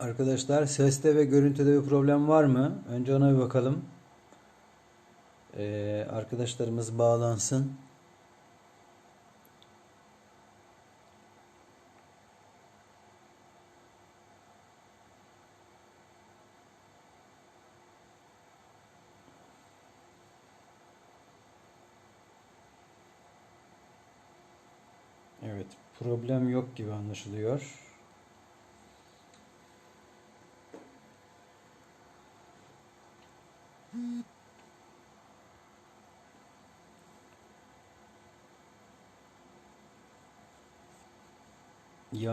Arkadaşlar seste ve görüntüde bir problem var mı? Önce ona bir bakalım. Ee, arkadaşlarımız bağlansın. Evet, problem yok gibi anlaşılıyor.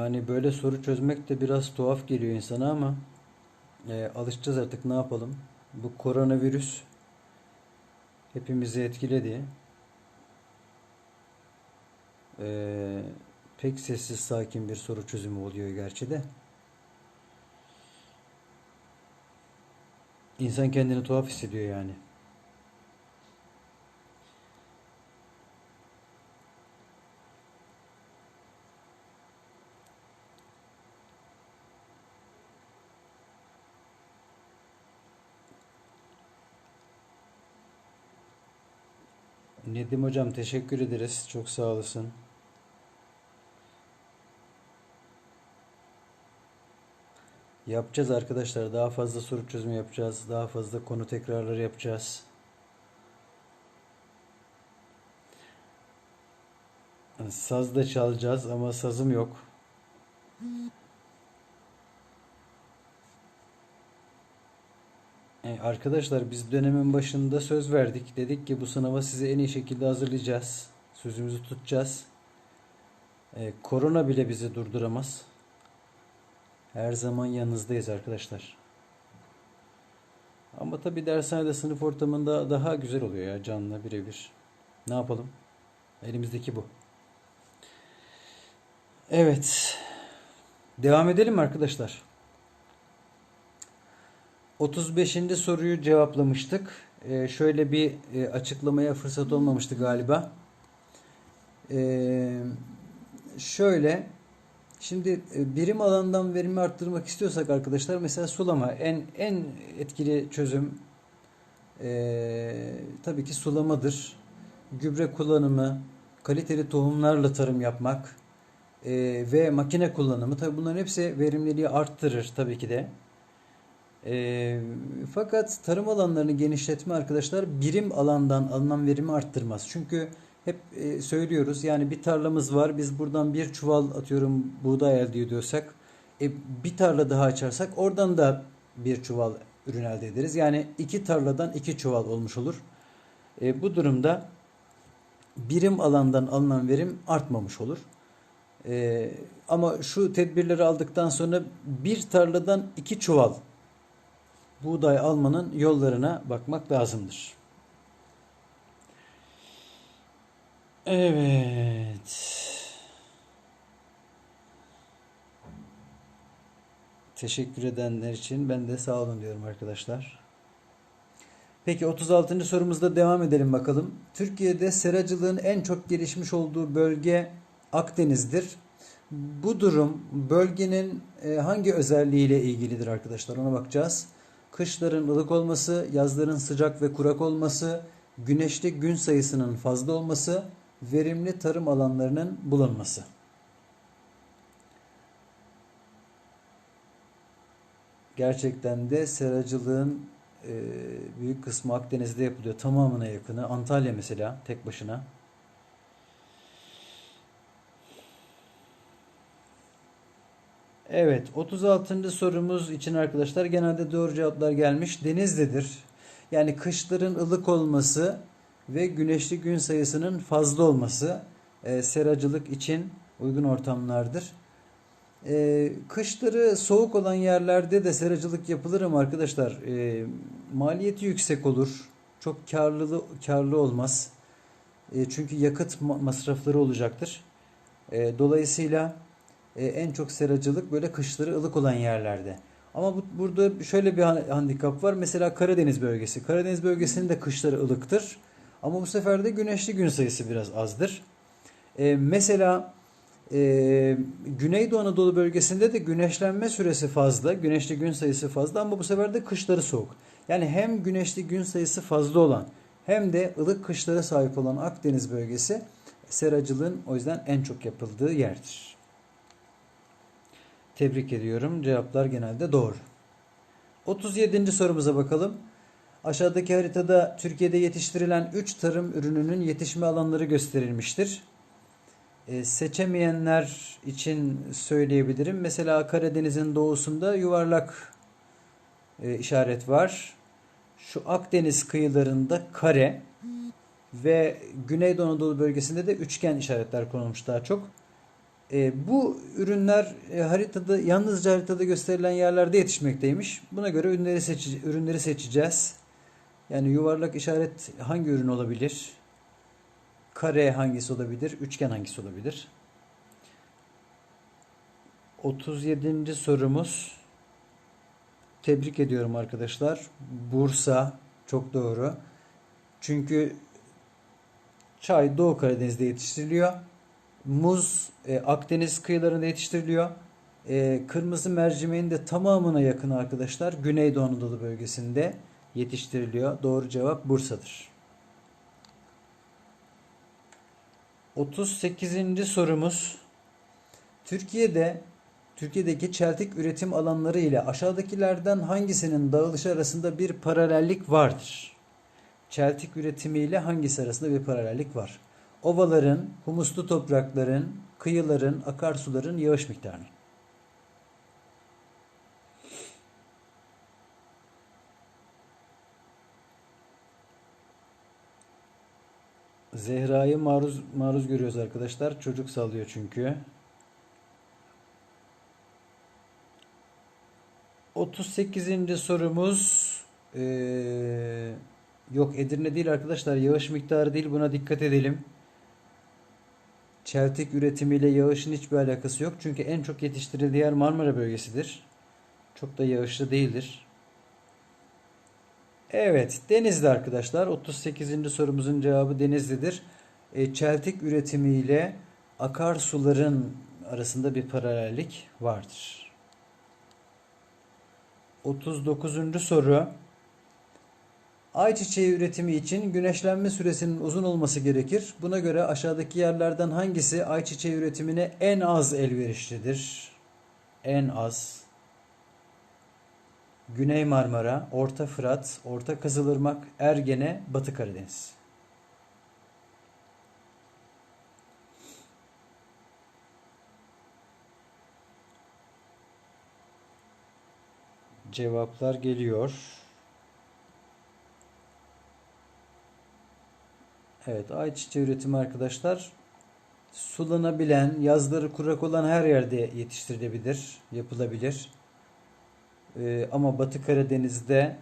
Yani böyle soru çözmek de biraz tuhaf geliyor insana ama e, alışacağız artık ne yapalım. Bu koronavirüs hepimizi etkiledi. E, pek sessiz sakin bir soru çözümü oluyor gerçi de. İnsan kendini tuhaf hissediyor yani. Nedim hocam teşekkür ederiz. Çok sağ olasın. Yapacağız arkadaşlar. Daha fazla soru çözümü yapacağız. Daha fazla konu tekrarları yapacağız. Saz da çalacağız ama sazım yok. E, arkadaşlar biz dönemin başında söz verdik. Dedik ki bu sınava sizi en iyi şekilde hazırlayacağız. Sözümüzü tutacağız. E, korona bile bizi durduramaz. Her zaman yanınızdayız arkadaşlar. Ama tabii dershanede sınıf ortamında daha güzel oluyor ya canlı birebir. Ne yapalım? Elimizdeki bu. Evet. Devam edelim mi arkadaşlar? 35. soruyu cevaplamıştık. Ee, şöyle bir e, açıklamaya fırsat olmamıştı galiba. Ee, şöyle şimdi e, birim alandan verimi arttırmak istiyorsak arkadaşlar mesela sulama en en etkili çözüm e, tabii ki sulamadır. Gübre kullanımı, kaliteli tohumlarla tarım yapmak e, ve makine kullanımı tabii bunların hepsi verimliliği arttırır tabii ki de. E, fakat tarım alanlarını genişletme arkadaşlar birim alandan alınan verimi arttırmaz. Çünkü hep e, söylüyoruz yani bir tarlamız var biz buradan bir çuval atıyorum buğday elde ediyorsak e, bir tarla daha açarsak oradan da bir çuval ürün elde ederiz. Yani iki tarladan iki çuval olmuş olur. E, bu durumda birim alandan alınan verim artmamış olur. E, ama şu tedbirleri aldıktan sonra bir tarladan iki çuval buğday almanın yollarına bakmak lazımdır. Evet. Teşekkür edenler için ben de sağ olun diyorum arkadaşlar. Peki 36. sorumuzda devam edelim bakalım. Türkiye'de seracılığın en çok gelişmiş olduğu bölge Akdeniz'dir. Bu durum bölgenin e, hangi özelliğiyle ilgilidir arkadaşlar ona bakacağız. Kışların ılık olması, yazların sıcak ve kurak olması, güneşli gün sayısının fazla olması, verimli tarım alanlarının bulunması. Gerçekten de seracılığın e, büyük kısmı Akdeniz'de yapılıyor. Tamamına yakını. Antalya mesela tek başına. Evet, 36. sorumuz için arkadaşlar genelde doğru cevaplar gelmiş. Denizli'dir. Yani kışların ılık olması ve güneşli gün sayısının fazla olması e, seracılık için uygun ortamlardır. E, kışları soğuk olan yerlerde de seracılık yapılır ama arkadaşlar e, maliyeti yüksek olur. Çok karlı karlı olmaz. E, çünkü yakıt masrafları olacaktır. E, dolayısıyla e, en çok seracılık böyle kışları ılık olan yerlerde. Ama bu, burada şöyle bir handikap var. Mesela Karadeniz bölgesi. Karadeniz bölgesinin de kışları ılıktır. Ama bu sefer de güneşli gün sayısı biraz azdır. E, mesela Ee, Güneydoğu Anadolu bölgesinde de güneşlenme süresi fazla, güneşli gün sayısı fazla ama bu sefer de kışları soğuk. Yani hem güneşli gün sayısı fazla olan hem de ılık kışlara sahip olan Akdeniz bölgesi seracılığın o yüzden en çok yapıldığı yerdir. Tebrik ediyorum. Cevaplar genelde doğru. 37. sorumuza bakalım. Aşağıdaki haritada Türkiye'de yetiştirilen 3 tarım ürününün yetişme alanları gösterilmiştir. Ee, seçemeyenler için söyleyebilirim. Mesela Karadeniz'in doğusunda yuvarlak e, işaret var. Şu Akdeniz kıyılarında kare ve Güneydoğu Anadolu bölgesinde de üçgen işaretler konulmuş daha çok. E, bu ürünler e, haritada yalnızca haritada gösterilen yerlerde yetişmekteymiş. Buna göre ürünleri seçi, ürünleri seçeceğiz. Yani yuvarlak işaret hangi ürün olabilir? Kare hangisi olabilir? Üçgen hangisi olabilir? 37. sorumuz. Tebrik ediyorum arkadaşlar. Bursa çok doğru. Çünkü çay Doğu Karadeniz'de yetiştiriliyor. Muz e, Akdeniz kıyılarında yetiştiriliyor. E, kırmızı mercimeğin de tamamına yakın arkadaşlar Güneydoğu Anadolu bölgesinde yetiştiriliyor. Doğru cevap Bursa'dır. 38. sorumuz. Türkiye'de Türkiye'deki çeltik üretim alanları ile aşağıdakilerden hangisinin dağılışı arasında bir paralellik vardır? Çeltik üretimi ile hangisi arasında bir paralellik var? Ovaların, humuslu toprakların, kıyıların, akarsuların yağış miktarı. Zehra'yı maruz maruz görüyoruz arkadaşlar. Çocuk sallıyor çünkü. 38. sorumuz ee, yok Edirne değil arkadaşlar. Yağış miktarı değil. Buna dikkat edelim. Çeltik üretimiyle yağışın hiçbir alakası yok. Çünkü en çok yetiştirildiği yer Marmara bölgesidir. Çok da yağışlı değildir. Evet, Denizli arkadaşlar. 38. sorumuzun cevabı Denizli'dir. E, çeltik üretimiyle akarsuların arasında bir paralellik vardır. 39. soru. Ayçiçeği üretimi için güneşlenme süresinin uzun olması gerekir. Buna göre aşağıdaki yerlerden hangisi ayçiçeği üretimine en az elverişlidir? En az. Güney Marmara, Orta Fırat, Orta Kızılırmak, Ergene, Batı Karadeniz. Cevaplar geliyor. Evet, ayçiçeği üretimi arkadaşlar sulanabilen, yazları kurak olan her yerde yetiştirilebilir, yapılabilir. Ee, ama Batı Karadeniz'de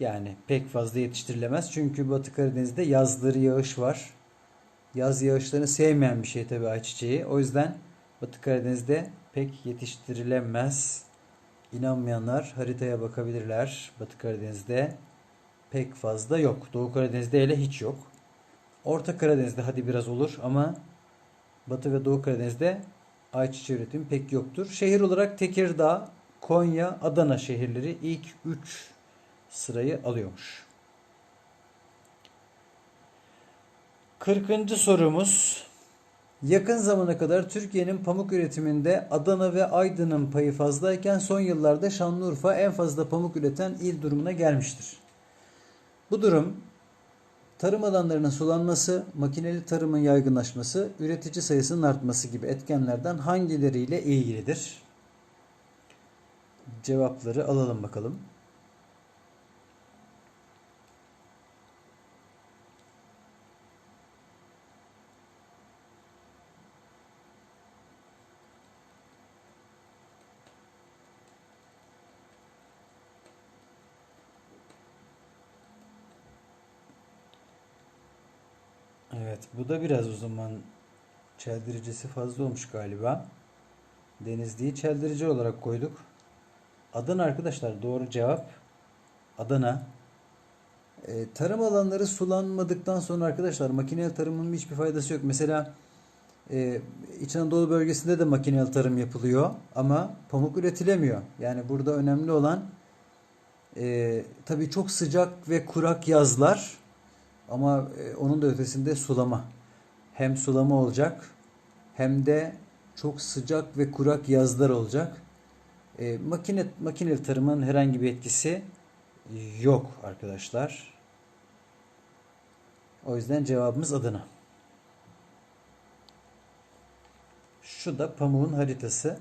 yani pek fazla yetiştirilemez. Çünkü Batı Karadeniz'de yazları yağış var. Yaz yağışlarını sevmeyen bir şey tabii ayçiçeği. O yüzden Batı Karadeniz'de pek yetiştirilemez. İnanmayanlar haritaya bakabilirler. Batı Karadeniz'de pek fazla yok. Doğu Karadeniz'de hele hiç yok. Orta Karadeniz'de hadi biraz olur ama Batı ve Doğu Karadeniz'de ayçiçeği üretimi pek yoktur. Şehir olarak Tekirdağ, Konya, Adana şehirleri ilk 3 sırayı alıyormuş. 40. sorumuz Yakın zamana kadar Türkiye'nin pamuk üretiminde Adana ve Aydın'ın payı fazlayken son yıllarda Şanlıurfa en fazla pamuk üreten il durumuna gelmiştir. Bu durum tarım alanlarının sulanması, makineli tarımın yaygınlaşması, üretici sayısının artması gibi etkenlerden hangileriyle ilgilidir? Cevapları alalım bakalım. Evet, bu da biraz o zaman çeldiricisi fazla olmuş galiba. Denizli'yi çeldirici olarak koyduk. Adana arkadaşlar doğru cevap. Adana. E, tarım alanları sulanmadıktan sonra arkadaşlar makineli tarımın hiçbir faydası yok. Mesela e, İç Anadolu bölgesinde de makineli tarım yapılıyor ama pamuk üretilemiyor. Yani burada önemli olan e, tabii çok sıcak ve kurak yazlar ama e, onun da ötesinde sulama. Hem sulama olacak hem de çok sıcak ve kurak yazlar olacak. E, makine makineli tarımın herhangi bir etkisi yok arkadaşlar. O yüzden cevabımız Adana. Şu da pamuğun haritası.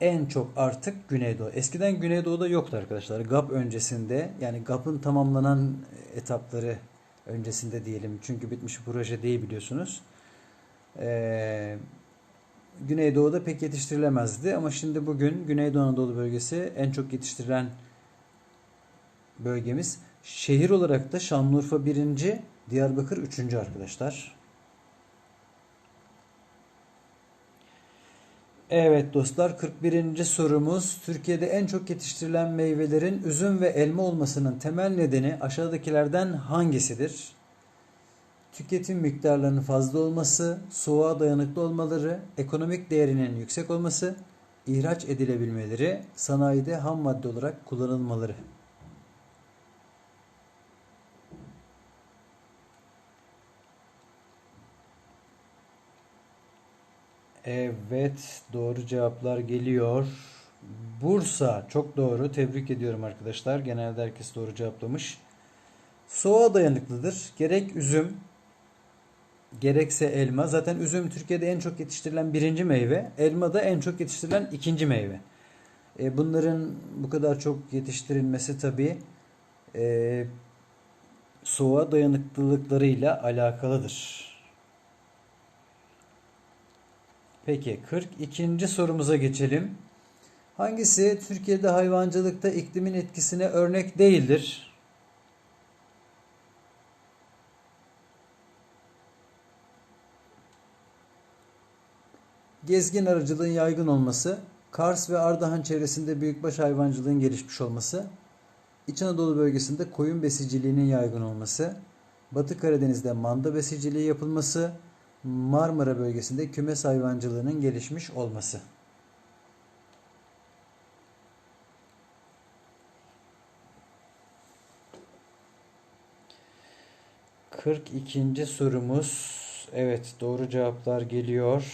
En çok artık Güneydoğu. Eskiden Güneydoğu'da yoktu arkadaşlar. GAP öncesinde yani GAP'ın tamamlanan etapları öncesinde diyelim. Çünkü bitmiş bir proje değil biliyorsunuz. Ee, Güneydoğu'da pek yetiştirilemezdi ama şimdi bugün Güneydoğu Anadolu bölgesi en çok yetiştirilen bölgemiz. Şehir olarak da Şanlıurfa 1. Diyarbakır 3. arkadaşlar. Evet dostlar 41. sorumuz Türkiye'de en çok yetiştirilen meyvelerin üzüm ve elma olmasının temel nedeni aşağıdakilerden hangisidir? Tüketim miktarlarının fazla olması, soğuğa dayanıklı olmaları, ekonomik değerinin yüksek olması, ihraç edilebilmeleri, sanayide ham madde olarak kullanılmaları. Evet, doğru cevaplar geliyor. Bursa çok doğru. Tebrik ediyorum arkadaşlar. Genelde herkes doğru cevaplamış. Soğuğa dayanıklıdır. Gerek üzüm, gerekse elma. Zaten üzüm Türkiye'de en çok yetiştirilen birinci meyve. Elma da en çok yetiştirilen ikinci meyve. E, bunların bu kadar çok yetiştirilmesi tabii e, soğuğa dayanıklılıklarıyla alakalıdır. Peki 42. sorumuza geçelim. Hangisi Türkiye'de hayvancılıkta iklimin etkisine örnek değildir? Gezgin arıcılığın yaygın olması, Kars ve Ardahan çevresinde büyükbaş hayvancılığın gelişmiş olması, İç Anadolu bölgesinde koyun besiciliğinin yaygın olması, Batı Karadeniz'de manda besiciliği yapılması, Marmara bölgesinde kümes hayvancılığının gelişmiş olması. Kırk ikinci sorumuz. Evet doğru cevaplar geliyor.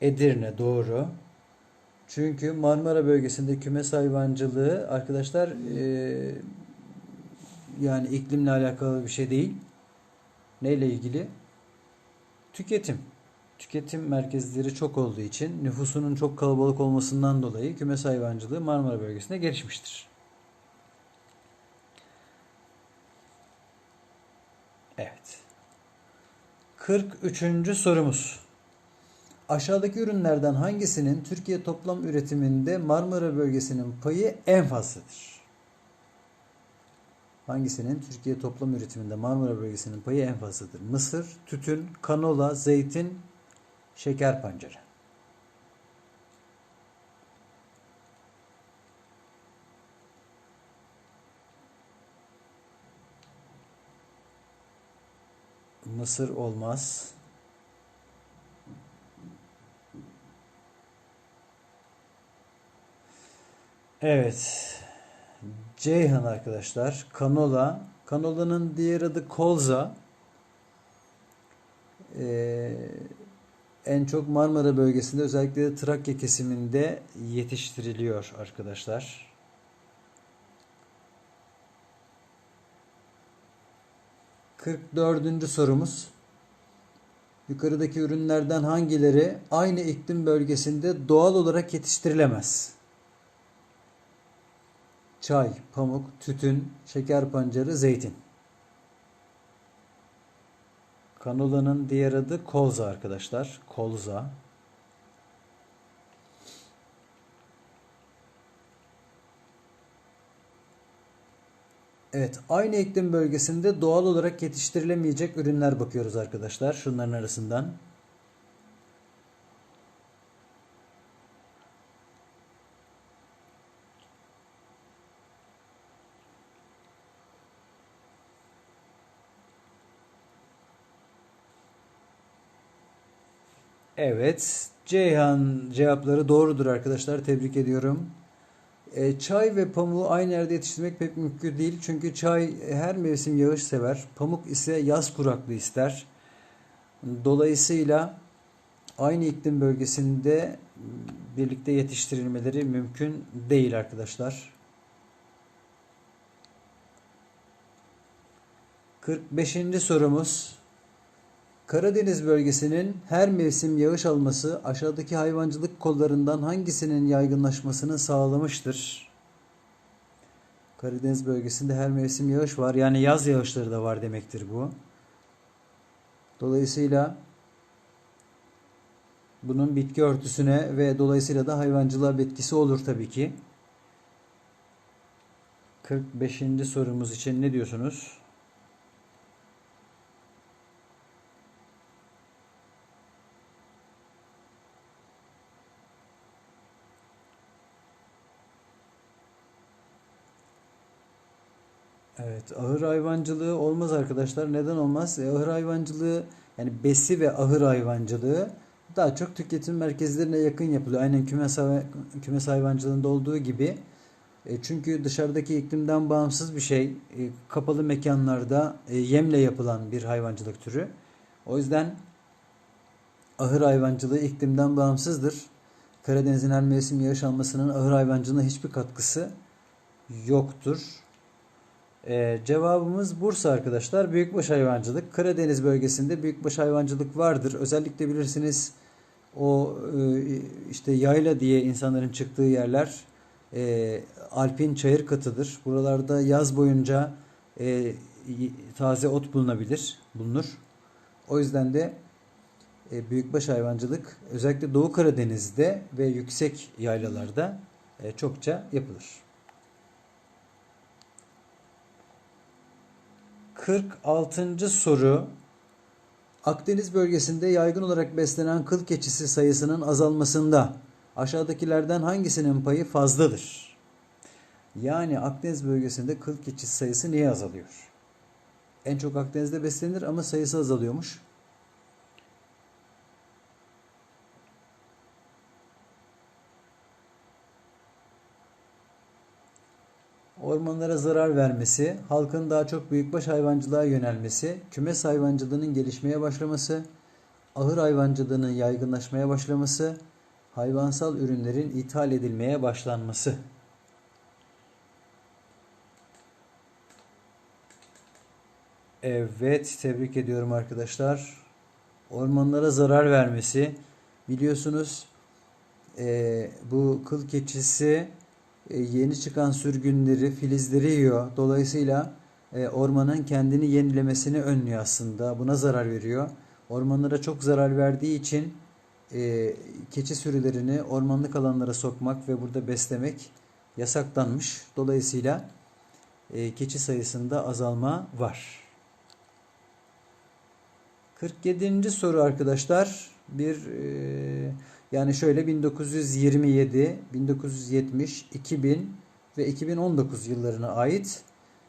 Edirne doğru. Çünkü Marmara bölgesinde kümes hayvancılığı arkadaşlar e, yani iklimle alakalı bir şey değil. Neyle ilgili? Tüketim. Tüketim merkezleri çok olduğu için nüfusunun çok kalabalık olmasından dolayı kümes hayvancılığı Marmara bölgesinde gelişmiştir. Evet. 43. sorumuz. Aşağıdaki ürünlerden hangisinin Türkiye toplam üretiminde Marmara bölgesinin payı en fazladır? Hangisinin Türkiye toplam üretiminde Marmara bölgesinin payı en fazladır? Mısır, tütün, kanola, zeytin, şeker pancarı. Mısır olmaz. Evet. Ceyhan arkadaşlar. Kanola. Kanola'nın diğer adı kolza. Ee, en çok Marmara bölgesinde özellikle de Trakya kesiminde yetiştiriliyor arkadaşlar. Kırk dördüncü sorumuz. Yukarıdaki ürünlerden hangileri aynı iklim bölgesinde doğal olarak yetiştirilemez? Çay, pamuk, tütün, şeker pancarı, zeytin. Kanolanın diğer adı kolza arkadaşlar. Kolza. Evet, aynı iklim bölgesinde doğal olarak yetiştirilemeyecek ürünler bakıyoruz arkadaşlar. Şunların arasından. Evet. Ceyhan cevapları doğrudur arkadaşlar. Tebrik ediyorum. E, çay ve pamuğu aynı yerde yetiştirmek pek mümkün değil. Çünkü çay her mevsim yağış sever. Pamuk ise yaz kuraklığı ister. Dolayısıyla aynı iklim bölgesinde birlikte yetiştirilmeleri mümkün değil arkadaşlar. 45. sorumuz. Karadeniz bölgesinin her mevsim yağış alması aşağıdaki hayvancılık kollarından hangisinin yaygınlaşmasını sağlamıştır? Karadeniz bölgesinde her mevsim yağış var. Yani yaz yağışları da var demektir bu. Dolayısıyla bunun bitki örtüsüne ve dolayısıyla da hayvancılığa etkisi olur tabii ki. 45. sorumuz için ne diyorsunuz? Evet, ahır hayvancılığı olmaz arkadaşlar. Neden olmaz? E, ahır hayvancılığı yani besi ve ahır hayvancılığı daha çok tüketim merkezlerine yakın yapılıyor. Aynen kümes, kümes hayvancılığında olduğu gibi. E, çünkü dışarıdaki iklimden bağımsız bir şey. E, kapalı mekanlarda e, yemle yapılan bir hayvancılık türü. O yüzden ahır hayvancılığı iklimden bağımsızdır. Karadeniz'in her mevsim yağış almasının ahır hayvancılığına hiçbir katkısı yoktur. Ee, cevabımız Bursa arkadaşlar. Büyükbaş hayvancılık. Karadeniz bölgesinde büyükbaş hayvancılık vardır. Özellikle bilirsiniz o e, işte yayla diye insanların çıktığı yerler e, alpin çayır katıdır. Buralarda yaz boyunca e, taze ot bulunabilir, bulunur. O yüzden de e, büyükbaş hayvancılık özellikle Doğu Karadeniz'de ve yüksek yaylalarda e, çokça yapılır. 46. soru Akdeniz bölgesinde yaygın olarak beslenen kıl keçisi sayısının azalmasında aşağıdakilerden hangisinin payı fazladır? Yani Akdeniz bölgesinde kıl keçisi sayısı niye azalıyor? En çok Akdeniz'de beslenir ama sayısı azalıyormuş. Ormanlara zarar vermesi, halkın daha çok büyükbaş hayvancılığa yönelmesi, kümes hayvancılığının gelişmeye başlaması, ahır hayvancılığının yaygınlaşmaya başlaması, hayvansal ürünlerin ithal edilmeye başlanması. Evet, tebrik ediyorum arkadaşlar. Ormanlara zarar vermesi. Biliyorsunuz eee, bu kıl keçisi e, yeni çıkan sürgünleri, filizleri yiyor. Dolayısıyla e, ormanın kendini yenilemesini önlüyor aslında. Buna zarar veriyor. Ormanlara çok zarar verdiği için e, keçi sürülerini ormanlık alanlara sokmak ve burada beslemek yasaklanmış. Dolayısıyla e, keçi sayısında azalma var. 47. soru arkadaşlar. Bir e, yani şöyle 1927, 1970, 2000 ve 2019 yıllarına ait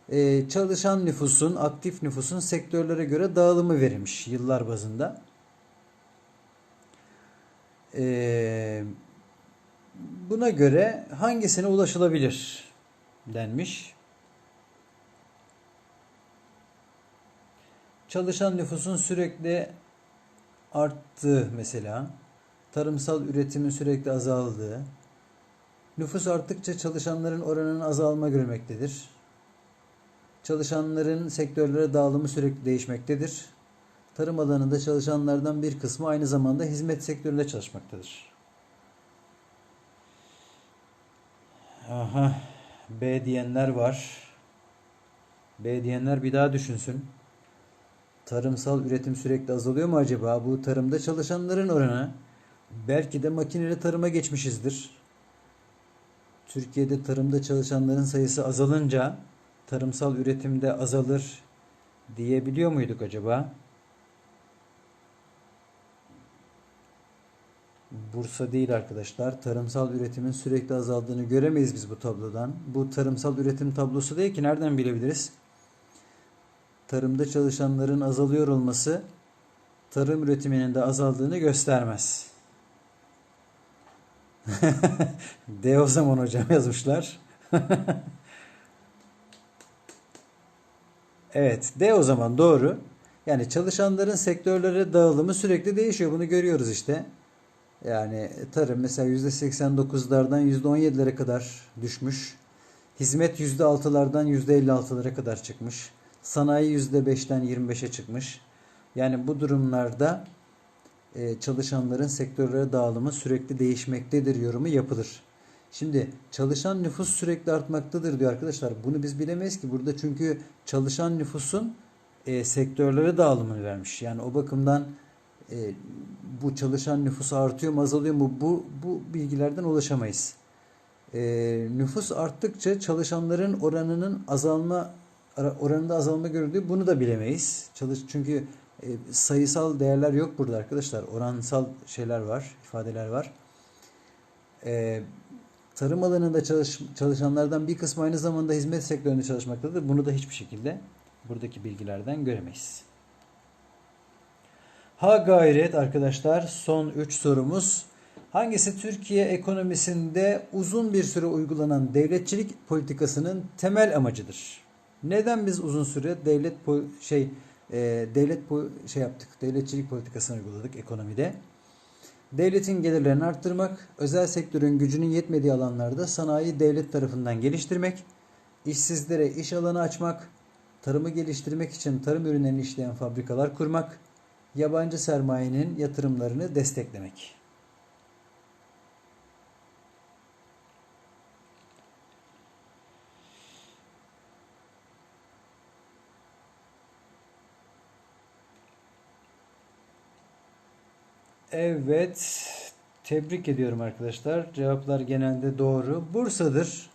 e, çalışan nüfusun, aktif nüfusun sektörlere göre dağılımı verilmiş yıllar bazında. E, buna göre hangisine ulaşılabilir denmiş. Çalışan nüfusun sürekli arttığı mesela, tarımsal üretimin sürekli azaldığı, nüfus arttıkça çalışanların oranının azalma görmektedir. Çalışanların sektörlere dağılımı sürekli değişmektedir. Tarım alanında çalışanlardan bir kısmı aynı zamanda hizmet sektöründe çalışmaktadır. Aha, B diyenler var. B diyenler bir daha düşünsün. Tarımsal üretim sürekli azalıyor mu acaba? Bu tarımda çalışanların oranı belki de makineli tarıma geçmişizdir. Türkiye'de tarımda çalışanların sayısı azalınca tarımsal üretimde azalır diyebiliyor muyduk acaba? Bursa değil arkadaşlar. Tarımsal üretimin sürekli azaldığını göremeyiz biz bu tablodan. Bu tarımsal üretim tablosu değil ki nereden bilebiliriz? tarımda çalışanların azalıyor olması tarım üretiminin de azaldığını göstermez. D o zaman hocam yazmışlar. evet, D o zaman doğru. Yani çalışanların sektörlere dağılımı sürekli değişiyor. Bunu görüyoruz işte. Yani tarım mesela %89'lardan %17'lere kadar düşmüş. Hizmet %6'lardan %56'lara kadar çıkmış. Sanayi %5'ten 25'e çıkmış. Yani bu durumlarda çalışanların sektörlere dağılımı sürekli değişmektedir yorumu yapılır. Şimdi çalışan nüfus sürekli artmaktadır diyor arkadaşlar. Bunu biz bilemeyiz ki burada çünkü çalışan nüfusun e, sektörlere dağılımını vermiş. Yani o bakımdan e, bu çalışan nüfus artıyor mu azalıyor mu bu, bu bilgilerden ulaşamayız. E, nüfus arttıkça çalışanların oranının azalma oranında azalma görüldüğü bunu da bilemeyiz. Çalış çünkü e, sayısal değerler yok burada arkadaşlar. Oransal şeyler var, ifadeler var. E, tarım alanında çalış, çalışanlardan bir kısmı aynı zamanda hizmet sektöründe çalışmaktadır. Bunu da hiçbir şekilde buradaki bilgilerden göremeyiz. Ha gayret arkadaşlar son 3 sorumuz. Hangisi Türkiye ekonomisinde uzun bir süre uygulanan devletçilik politikasının temel amacıdır? Neden biz uzun süre devlet şey e, devlet şey yaptık, devletçilik politikasını uyguladık ekonomide? Devletin gelirlerini arttırmak, özel sektörün gücünün yetmediği alanlarda sanayi devlet tarafından geliştirmek, işsizlere iş alanı açmak, tarımı geliştirmek için tarım ürünlerini işleyen fabrikalar kurmak, yabancı sermayenin yatırımlarını desteklemek. Evet. Tebrik ediyorum arkadaşlar. Cevaplar genelde doğru. Bursa'dır.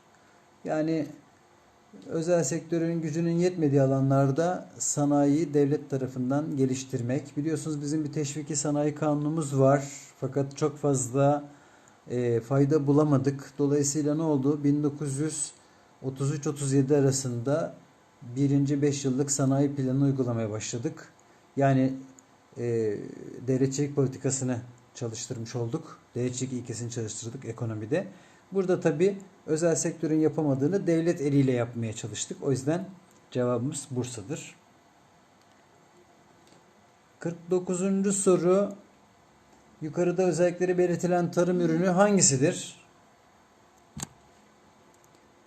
Yani özel sektörün gücünün yetmediği alanlarda sanayiyi devlet tarafından geliştirmek. Biliyorsunuz bizim bir teşviki sanayi kanunumuz var. Fakat çok fazla e, fayda bulamadık. Dolayısıyla ne oldu? 1933-37 arasında birinci 5 yıllık sanayi planı uygulamaya başladık. Yani e, devletçilik politikasını çalıştırmış olduk. Devletçilik ilkesini çalıştırdık ekonomide. Burada tabi özel sektörün yapamadığını devlet eliyle yapmaya çalıştık. O yüzden cevabımız Bursa'dır. 49. soru Yukarıda özellikleri belirtilen tarım ürünü hangisidir?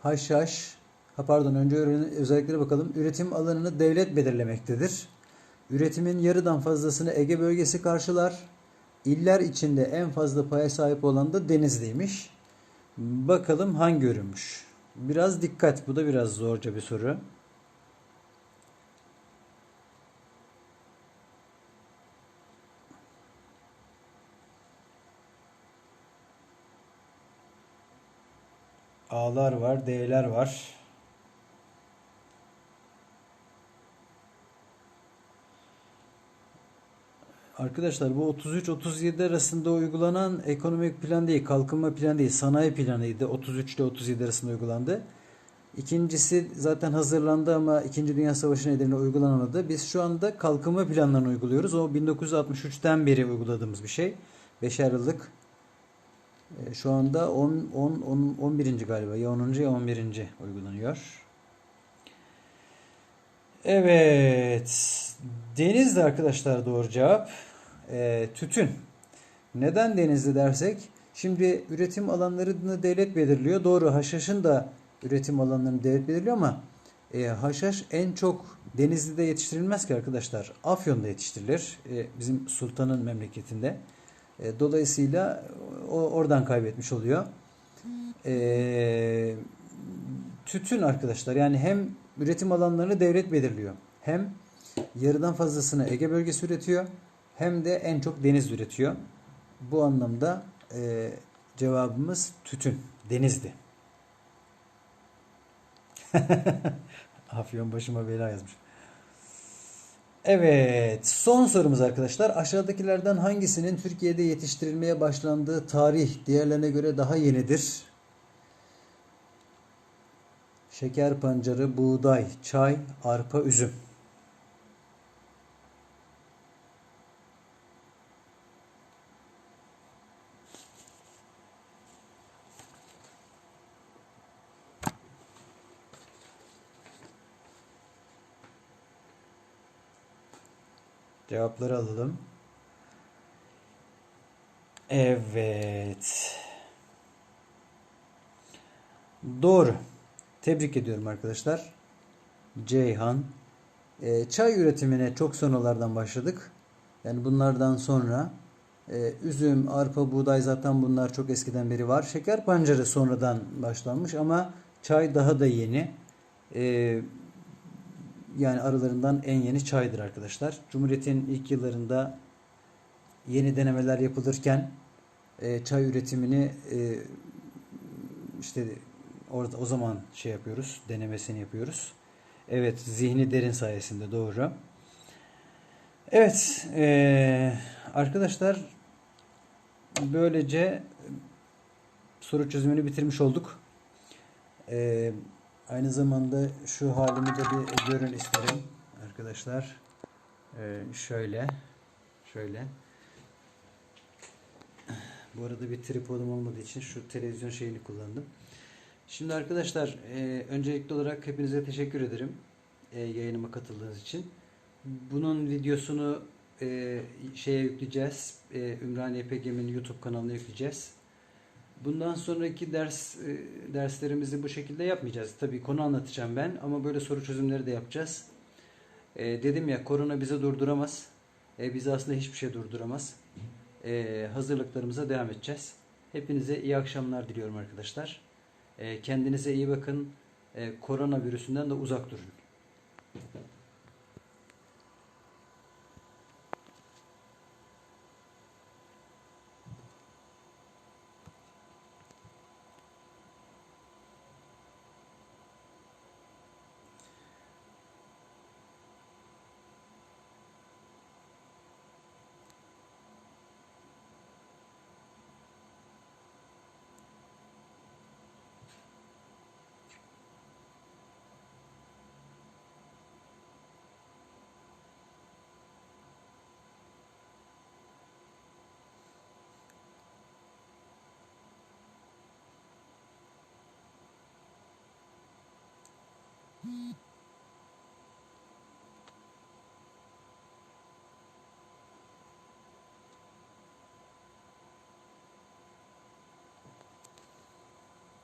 Haşhaş ha pardon önce özelliklere bakalım. Üretim alanını devlet belirlemektedir. Üretimin yarıdan fazlasını Ege bölgesi karşılar. İller içinde en fazla paya sahip olan da Denizli'ymiş. Bakalım hangi ürünmüş? Biraz dikkat. Bu da biraz zorca bir soru. A'lar var, D'ler var. Arkadaşlar bu 33-37 arasında uygulanan ekonomik plan değil, kalkınma planı değil, sanayi planıydı. 33 ile 37 arasında uygulandı. İkincisi zaten hazırlandı ama 2. Dünya Savaşı nedeniyle uygulanamadı. Biz şu anda kalkınma planlarını uyguluyoruz. O 1963'ten beri uyguladığımız bir şey. 5'er yıllık. E, şu anda 10, 10, 10, 11. galiba. Ya 10. ya 11. uygulanıyor. Evet. Denizli arkadaşlar doğru cevap. E, tütün. Neden Denizli dersek? Şimdi üretim alanlarını devlet belirliyor. Doğru haşhaşın da üretim alanlarını devlet belirliyor ama e, haşhaş en çok Denizli'de yetiştirilmez ki arkadaşlar. Afyon'da yetiştirilir. E, bizim sultanın memleketinde. E, dolayısıyla o oradan kaybetmiş oluyor. E, tütün arkadaşlar yani hem üretim alanlarını devlet belirliyor. Hem yarıdan fazlasını Ege bölgesi üretiyor hem de en çok deniz üretiyor. Bu anlamda e, cevabımız tütün, denizdi. Afyon başıma bela yazmış. Evet, son sorumuz arkadaşlar. Aşağıdakilerden hangisinin Türkiye'de yetiştirilmeye başlandığı tarih diğerlerine göre daha yenidir? şeker pancarı, buğday, çay, arpa, üzüm. Cevapları alalım. Evet. Doğru. Tebrik ediyorum arkadaşlar. Ceyhan. Ee, çay üretimine çok sonralardan başladık. Yani bunlardan sonra e, üzüm, arpa, buğday zaten bunlar çok eskiden beri var. Şeker pancarı sonradan başlanmış ama çay daha da yeni. Ee, yani aralarından en yeni çaydır arkadaşlar. Cumhuriyet'in ilk yıllarında yeni denemeler yapılırken e, çay üretimini e, işte orada o zaman şey yapıyoruz, denemesini yapıyoruz. Evet, zihni derin sayesinde doğru. Evet, e, arkadaşlar böylece soru çözümünü bitirmiş olduk. E, aynı zamanda şu halimi de bir görün isterim arkadaşlar. E, şöyle, şöyle. Bu arada bir tripodum olmadığı için şu televizyon şeyini kullandım. Şimdi arkadaşlar e, öncelikli olarak hepinize teşekkür ederim e, yayınıma katıldığınız için. Bunun videosunu e, şeye yükleyeceğiz. E, Ümraniye PGM'nin YouTube kanalına yükleyeceğiz. Bundan sonraki ders e, derslerimizi bu şekilde yapmayacağız. Tabii konu anlatacağım ben ama böyle soru çözümleri de yapacağız. E, dedim ya korona bizi durduramaz. E, bizi aslında hiçbir şey durduramaz. E, hazırlıklarımıza devam edeceğiz. Hepinize iyi akşamlar diliyorum arkadaşlar. E, kendinize iyi bakın. E, korona virüsünden de uzak durun.